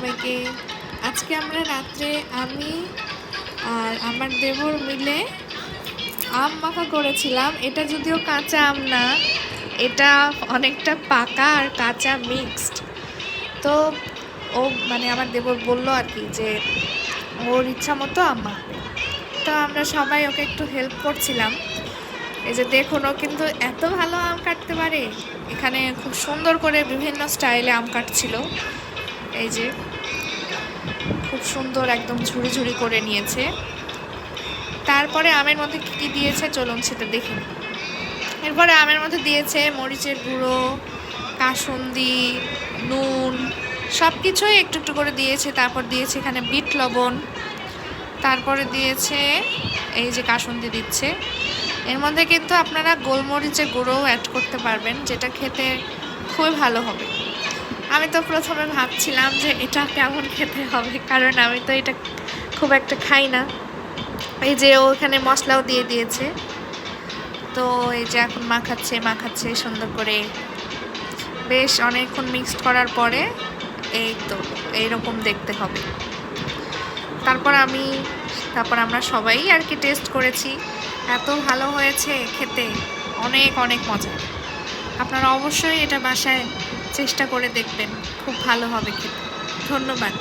সবাইকে। আজকে আমরা রাত্রে আমি আর আমার দেবর মিলে আম মাখা করেছিলাম। এটা যদিও কাঁচা আম না, এটা অনেকটা পাকা আর কাঁচা মিক্সড তো ও মানে আমার দেবর বলল আর কি যে, ওর ইচ্ছা মতো আম মাখবে। তো আমরা সবাই ওকে একটু হেল্প করছিলাম। এই যে দেখুন, ও কিন্তু এত ভালো আম কাটতে পারে। এখানে খুব সুন্দর করে বিভিন্ন স্টাইলে আম কাটছিল। এই যে, খুব সুন্দর একদম ঝুড়ি ঝুড়ি করে নিয়েছে। তারপরে আমের মধ্যে কী কী দিয়েছে চলুন সেটা দেখি এরপরে আমের মধ্যে দিয়েছে মরিচের গুঁড়ো, কাসুন্দি, নুন সব কিছুই একটু একটু করে দিয়েছে। তারপর দিয়েছে এখানে বিট লবণ, তারপরে দিয়েছে এই যে কাসুন্দি দিচ্ছে। এর মধ্যে কিন্তু আপনারা গোলমরিচের গুঁড়োও অ্যাড করতে পারবেন, যেটা খেতে খুবই ভালো হবে। আমি তো প্রথমে ভাবছিলাম যে এটা কেমন খেতে হবে, কারণ আমি তো এটা খুব একটা খাই না। এই যে ওখানে মশলাও দিয়ে দিয়েছে। তো এই যে এখন মাখাচ্ছে মাখাচ্ছে সুন্দর করে। বেশ অনেকক্ষণ মিক্সড করার পরে এই তো, এইরকম দেখতে হবে। তারপর আমি, তারপর আমরা সবাই আর কি টেস্ট করেছি। এত ভালো হয়েছে খেতে, অনেক অনেক মজা। আপনারা অবশ্যই এটা বাসায় চেষ্টা করে দেখবেন। খুব ভালো হবে খেতে। ধন্যবাদ।